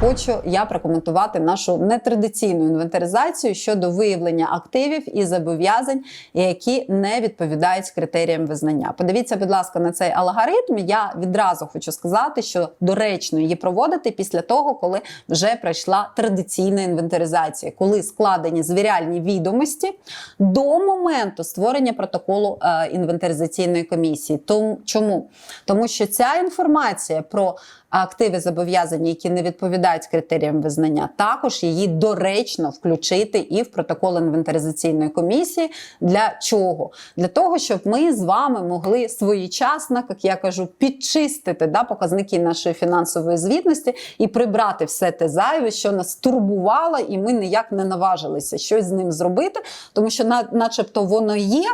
хочу я прокоментувати нашу нетрадиційну інвентаризацію щодо виявлення активів і зобов'язань, які не відповідають критеріям визнання. Подивіться, будь ласка, на цей алгоритм. Я відразу хочу сказати, що доречно її проводити після того, коли вже пройшла традиційна інвентаризація, коли складені звіряльні відомості до моменту створення протоколу е, інвентаризаційної комісії. Тому чому? Тому що ця інформація про активи зобов'язання, які не відповідають критеріям визнання, також її доречно включити і в протокол інвентаризаційної комісії. Для чого? Для того, щоб ми з вами могли своєчасно, як я кажу, підчистити да, показники нашої фінансової звітності і прибрати все те зайве, що нас турбувало, і ми ніяк не наважилися щось з ним зробити, тому що, на- начебто, воно є.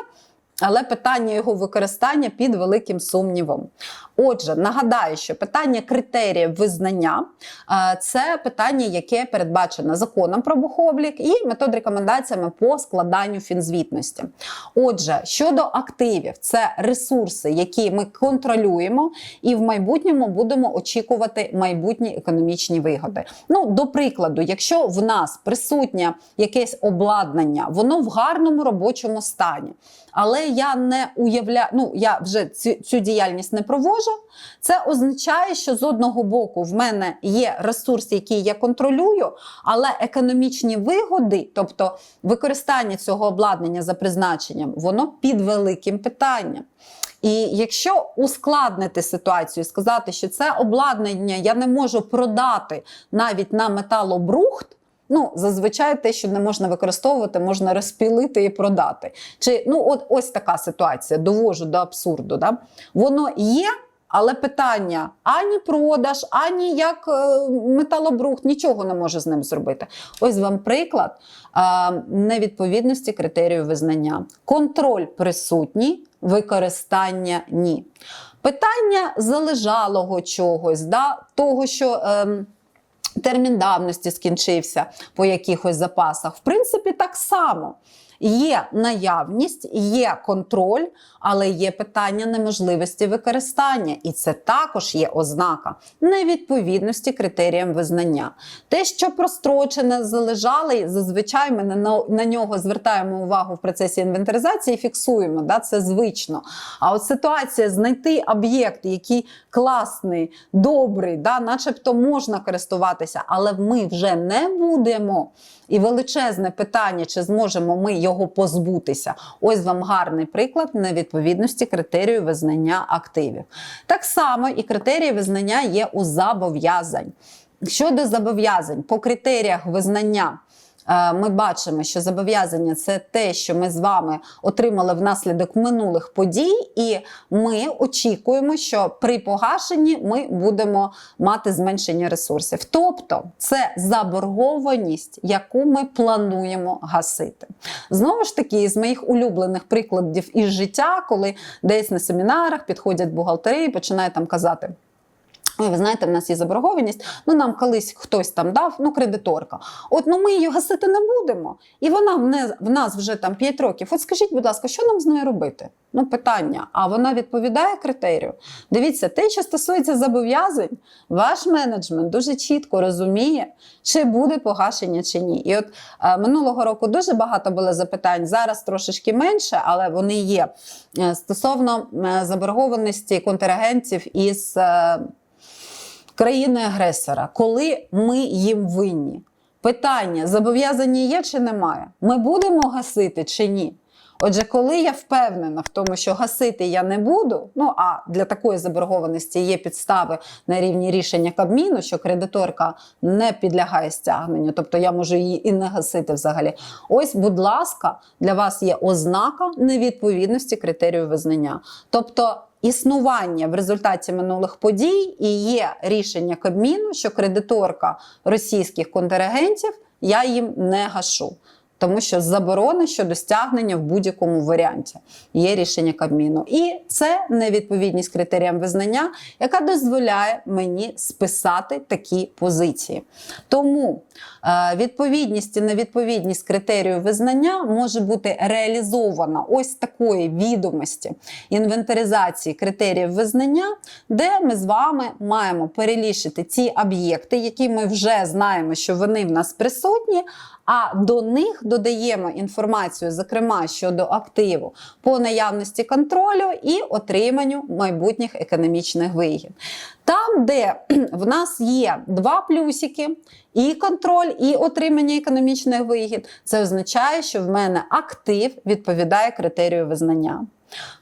Але питання його використання під великим сумнівом. Отже, нагадаю, що питання критеріїв визнання е, це питання, яке передбачено законом про бухоблік і метод рекомендаціями по складанню фінзвітності. Отже, щодо активів, це ресурси, які ми контролюємо, і в майбутньому будемо очікувати майбутні економічні вигоди. Ну, до прикладу, якщо в нас присутнє якесь обладнання, воно в гарному робочому стані. Але я не уявляю, ну я вже цю, цю діяльність не проводжу. Це означає, що з одного боку в мене є ресурс, який я контролюю, але економічні вигоди, тобто використання цього обладнання за призначенням, воно під великим питанням. І якщо ускладнити ситуацію, сказати, що це обладнання я не можу продати навіть на металобрухт. Ну, зазвичай те, що не можна використовувати, можна розпілити і продати. Чи ну, от ось така ситуація, довожу до абсурду. Да? Воно є, але питання ані продаж, ані як е, металобрухт, нічого не може з ним зробити. Ось вам приклад е, невідповідності критерію визнання. Контроль присутній, використання ні. Питання залежалого чогось, да? того, що. ем, термін давності скінчився по якихось запасах. В принципі, так само. Є наявність, є контроль, але є питання неможливості використання, і це також є ознака невідповідності критеріям визнання. Те, що прострочене, залежалий, зазвичай ми на, нього звертаємо увагу в процесі інвентаризації, фіксуємо. Да, це звично. А от ситуація знайти об'єкт, який класний, добрий, да, начебто можна користуватися, але ми вже не будемо. І величезне питання, чи зможемо ми його позбутися. Ось вам гарний приклад невідповідності критерію визнання активів. Так само і критерії визнання є у зобов'язань. Щодо зобов'язань, по критеріях визнання. Е, Ми бачимо, що зобов'язання це те, що ми з вами отримали внаслідок минулих подій, і ми очікуємо, що при погашенні ми будемо мати зменшення ресурсів. Тобто це заборгованість, яку ми плануємо гасити. Знову ж таки, з моїх улюблених прикладів із життя, коли десь на семінарах підходять бухгалтери і починають там казати. Ой, ви знаєте, в нас є заборгованість. Ну нам колись хтось там дав, ну кредиторка. От ну ми її гасити не будемо. І вона в нас вже там 5 років. От скажіть, будь ласка, що нам з нею робити? Ну, питання. А вона відповідає критерію. Дивіться, те, що стосується зобов'язань, ваш менеджмент дуже чітко розуміє, чи буде погашення чи ні. І от е, минулого року дуже багато було запитань. Зараз трошечки менше, але вони є е, стосовно е, заборгованості контрагентів із. Е, країни-агресора, коли ми їм винні. Питання: зобов'язані є чи немає? Ми будемо гасити чи ні? Отже, коли я впевнена в тому, що гасити я не буду, ну а для такої заборгованості є підстави на рівні рішення Кабміну, що кредиторка не підлягає стягненню, тобто я можу її і не гасити взагалі. Ось, будь ласка, для вас є ознака невідповідності критерію визнання. Тобто існування в результаті минулих подій і є рішення Кабміну, що кредиторка російських контрагентів я їм не гашу. Тому що заборони щодо стягнення в будь-якому варіанті є рішення Кабміну. І це невідповідність критеріям визнання, яка дозволяє мені списати такі позиції. Тому е, відповідність і невідповідність критерію визнання може бути реалізована ось такої відомості інвентаризації критеріїв визнання, де ми з вами маємо перелічити ті об'єкти, які ми вже знаємо, що вони в нас присутні. А до них додаємо інформацію, зокрема щодо активу по наявності контролю і отриманню майбутніх економічних вигід. Там, де в нас є два плюсики, і контроль, і отримання економічних вигід, це означає, що в мене актив відповідає критерію визнання.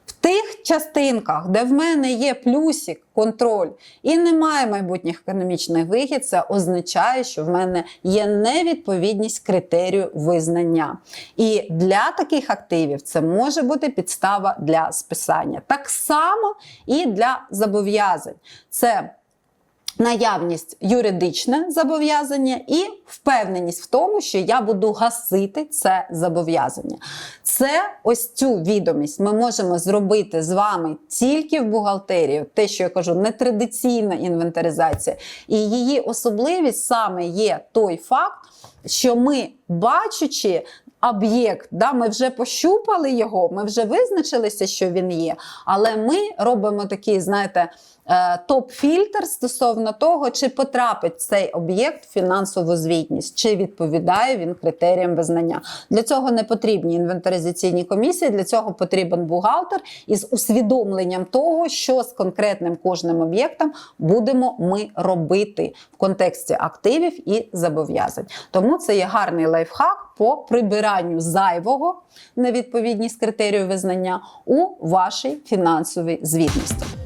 В тих частинках, де в мене є плюсик, контроль і немає майбутніх економічних вигід, це означає, що в мене є невідповідність критерію визнання. І для таких активів це може бути підстава для списання. Так само і для зобов'язань. Це Наявність юридичне зобов'язання і впевненість в тому, що я буду гасити це зобов'язання. Це ось цю відомість ми можемо зробити з вами тільки в бухгалтерії. Те, що я кажу, нетрадиційна інвентаризація. І її особливість саме є той факт, що ми, бачачи об'єкт, да, ми вже пощупали його, ми вже визначилися, що він є, але ми робимо такий, знаєте, топ-фільтр стосовно того, чи потрапить цей об'єкт в фінансову звітність, чи відповідає він критеріям визнання. Для цього не потрібні інвентаризаційні комісії, для цього потрібен бухгалтер із усвідомленням того, що з конкретним кожним об'єктом будемо ми робити в контексті активів і зобов'язань. Тому це є гарний лайфхак по прибиранню зайвого невідповідність критерію визнання у вашій фінансовій звітності.